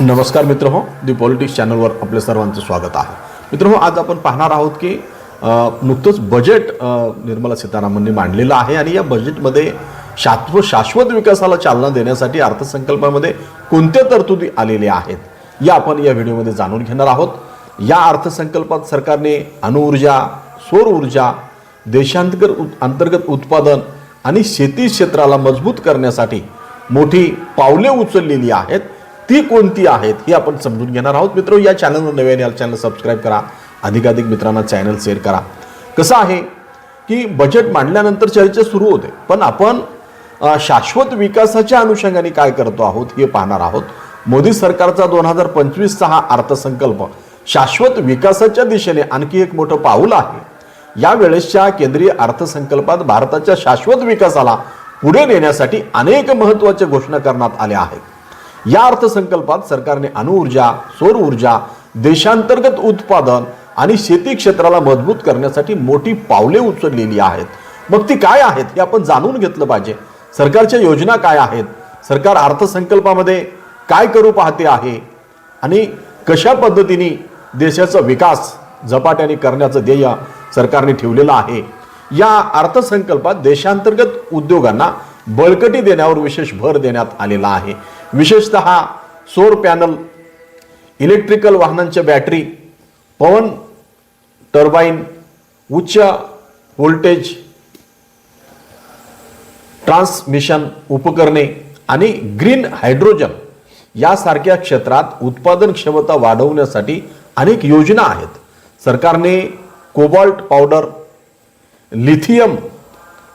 नमस्कार मित्र हो दी पॉलिटिक्स चॅनलवर आपल्या सर्वांचं स्वागत आहे. मित्र हो आज आपण पाहणार आहोत की नुकतंच बजेट निर्मला सीतारामननी मांडलेलं आहे आणि या बजेटमध्ये शाश्वत शाश्वत विकासाला चालना देण्यासाठी अर्थसंकल्पामध्ये कोणत्या तरतुदी आलेल्या आहेत या आपण या व्हिडिओमध्ये जाणून घेणार आहोत. या अर्थसंकल्पात सरकारने अणुऊर्जा सौर ऊर्जा देशांतर्गत उत- अंतर्गत उत्पादन आणि शेती क्षेत्राला मजबूत करण्यासाठी मोठी पावले उचललेली आहेत. ती कोणती आहेत ही आपण समजून घेणार आहोत. मित्र या चॅनलवर नव्याने आलं चॅनल सबस्क्राईब करा. अधिकाधिक मित्रांना चॅनल शेअर करा. कसं आहे की बजेट मांडल्यानंतर चर्चा सुरू होते पण आपण शाश्वत विकासाच्या अनुषंगाने काय करतो आहोत हे पाहणार आहोत. मोदी सरकारचा दोन हजार पंचवीसचा हा अर्थसंकल्प शाश्वत विकासाच्या दिशेने आणखी एक मोठं पाऊल आहे. या वेळेसच्या केंद्रीय अर्थसंकल्पात भारताच्या शाश्वत विकासाला पुढे नेण्यासाठी अनेक महत्त्वाच्या घोषणा करण्यात आल्या आहेत. या अर्थसंकल्पात सरकारने अणुऊर्जा सौर ऊर्जा देशांतर्गत उत्पादन आणि शेती क्षेत्राला मजबूत करण्यासाठी मोठी पावले उचललेली आहेत. मग ती काय आहेत हे आपण जाणून घेतलं पाहिजे. सरकारच्या योजना काय आहेत? सरकार अर्थसंकल्पामध्ये काय करू पाहते आहे? आणि कशा पद्धतीने देशाचा विकास झपाट्याने करण्याचं ध्येय सरकारने ठेवलेलं आहे? या अर्थसंकल्पात देशांतर्गत उद्योगांना बळकटी देण्यावर विशेष भर देण्यात आलेला आहे. विशेषतः सोर पॅनल इलेक्ट्रिकल वाहनांच्या बॅटरी पवन टर्बाईन उच्च व्होल्टेज ट्रान्समिशन उपकरणे आणि ग्रीन हायड्रोजन यासारख्या क्षेत्रात उत्पादन क्षमता वाढवण्यासाठी अनेक योजना आहेत. सरकारने cobalt powder lithium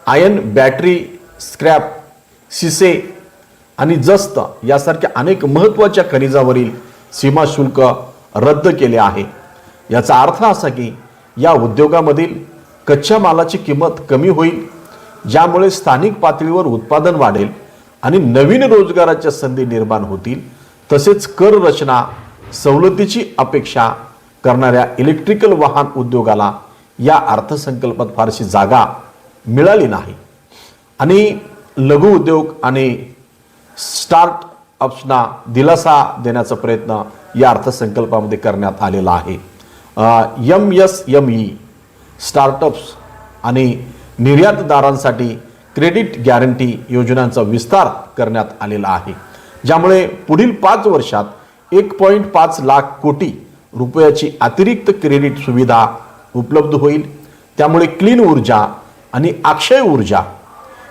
ion battery scrap सिसे आणि जस्त यासारख्या अनेक महत्त्वाच्या खनिजावरील सीमाशुल्क रद्द केले आहे. याचा अर्थ असा की या उद्योगामधील कच्च्या मालाची किंमत कमी होईल ज्यामुळे स्थानिक पातळीवर उत्पादन वाढेल आणि नवीन रोजगाराच्या संधी निर्माण होतील. तसेच कर रचना सवलतीची अपेक्षा करणाऱ्या इलेक्ट्रिकल वाहन उद्योगाला या अर्थसंकल्पात फारशी जागा मिळाली नाही. आणि लघु उद्योग आणि स्टार्ट अप्सना दिलासा देण्याचा प्रयत्न या अर्थसंकल्पामध्ये करण्यात आलेला आहे. M S M E startups आणि निर्यातदारांसाठी क्रेडिट गॅरंटी योजनांचा विस्तार करण्यात आलेला आहे. ज्यामुळे पुढील पाच वर्षात एक पॉईंट पाच लाख कोटी रुपयाची अतिरिक्त क्रेडिट सुविधा उपलब्ध होईल. त्यामुळे क्लीन ऊर्जा आणि अक्षय ऊर्जा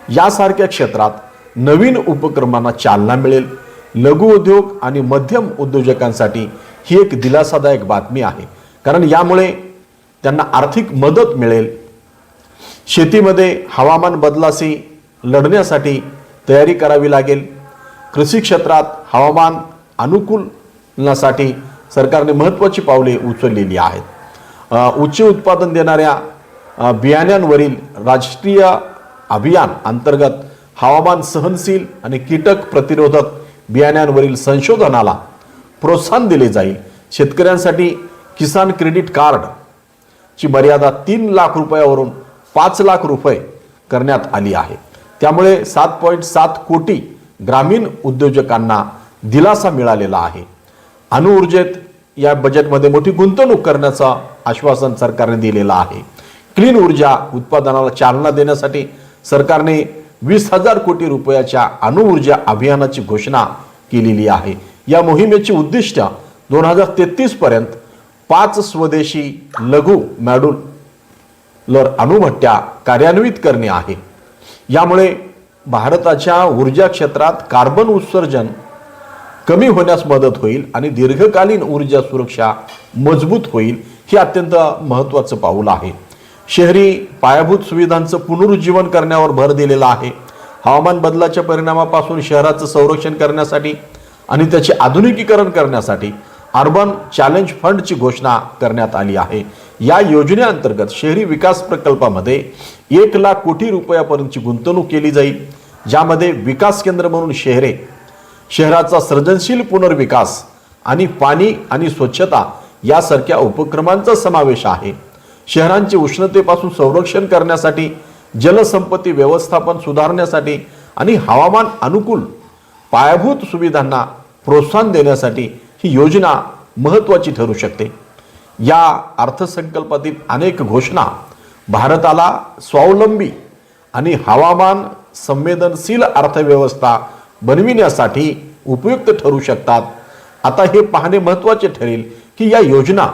यासारख्या क्षेत्रात नवीन उपक्रमांना चालना मिळेल. लघु उद्योग आणि मध्यम उद्योजकांसाठी ही एक दिलासादायक बातमी आहे. कारण यामुळे त्यांना आर्थिक मदत मिळेल. शेतीमध्ये हवामान बदलाशी लढण्यासाठी तयारी करावी लागेल. कृषी क्षेत्रात हवामान अनुकूलनासाठी सरकारने महत्त्वाची पावले उचललेली आहेत. उच्च उत्पादन देणाऱ्या बियाण्यांवरील राष्ट्रीय अभियान अंतर्गत हवामान सहनशील आणि कीटक प्रतिरोधक बियाण्यांवरील संशोधनाला प्रोत्साहन दिले जाईल. शेतकऱ्यांसाठी किसान क्रेडिट कार्ड ची मर्यादा तीन लाख रुपयावरून पाच लाख रुपये करण्यात आली आहे. त्यामुळे सात पॉईंट सात कोटी ग्रामीण उद्योजकांना दिलासा मिळालेला आहे. अणुऊर्जेत या बजेटमध्ये मोठी गुंतवणूक करण्याचं आश्वासन सरकारने दिलेलं आहे. क्लीन ऊर्जा उत्पादनाला चालना देण्यासाठी सरकारने वीस हजार कोटी रुपयाच्या अणुऊर्जा अभियानाची घोषणा केलेली आहे. या मोहिमेचे उद्दिष्ट दोन हजार तेहतीस पर्यंत पाच स्वदेशी लघु मॅड्युलर अणुभट्ट्या कार्यान्वित करणे आहे. यामुळे भारताच्या ऊर्जा क्षेत्रात कार्बन उत्सर्जन कमी होण्यास मदत होईल आणि दीर्घकालीन ऊर्जा सुरक्षा मजबूत होईल हे अत्यंत महत्त्वाचं पाऊल आहे. शहरी पायाभूत सुविधांचं पुनरुज्जीवन करण्यावर भर दिलेला आहे. हवामान बदलाच्या परिणामापासून शहराचं संरक्षण करण्यासाठी आणि त्याचे आधुनिकीकरण करण्यासाठी अर्बन चॅलेंज फंडची घोषणा करण्यात आली आहे. या योजनेअंतर्गत शहरी विकास प्रकल्पामध्ये एक लाख कोटी रुपयापर्यंतची गुंतवणूक केली जाईल ज्यामध्ये विकास केंद्र म्हणून शहरे शहराचा सर्जनशील पुनर्विकास आणि पाणी आणि स्वच्छता यासारख्या उपक्रमांचा समावेश आहे. शहरांचे उष्णतेपासून संरक्षण करण्यासाठी जलसंपत्ती व्यवस्थापन सुधारण्यासाठी आणि हवामान अनुकूल पायाभूत सुविधांना प्रोत्साहन देण्यासाठी ही योजना महत्त्वाची ठरू शकते. या अर्थसंकल्पातील अनेक घोषणा भारताला स्वावलंबी आणि हवामान संवेदनशील अर्थव्यवस्था बनविण्यासाठी उपयुक्त ठरू शकतात. आता हे पाहणे महत्त्वाचे ठरेल की या योजना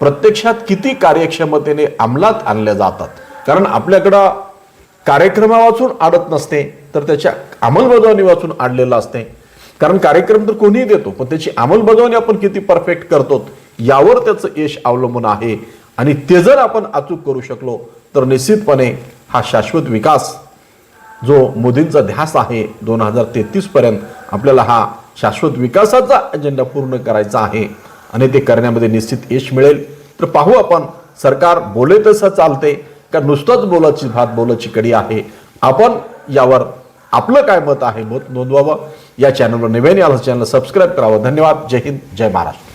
प्रत्यक्षात किती कार्यक्षमतेने अंमलात आणल्या जातात. कारण आपल्याकडं कार्यक्रमा वाचून आडत नसते तर त्याच्या अंमलबजावणी वाचून आणलेलं असते. कारण कार्यक्रम तर कोणीही देतो पण त्याची अंमलबजावणी आपण किती परफेक्ट करतो यावर त्याचं यश अवलंबून आहे. आणि ते जर आपण अचूक करू शकलो तर निश्चितपणे हा शाश्वत विकास जो मोदींचा ध्यास आहे दोन हजार तेहतीस पर्यंत आपल्याला हा शाश्वत विकासाचा अजेंडा पूर्ण करायचा आहे. आणि ते करण्यामध्ये निश्चित यश मिळेल. तर पाहू आपण सरकार बोले तसं चालते का नुसतंच बोलाची भात बोलाची कडी आहे? आपण यावर आपलं काय मत आहे? मत नोंदवावं. या चॅनलवर नव्याने आलं चॅनल सबस्क्राईब करावं. धन्यवाद. जय हिंद. जय महाराष्ट्र.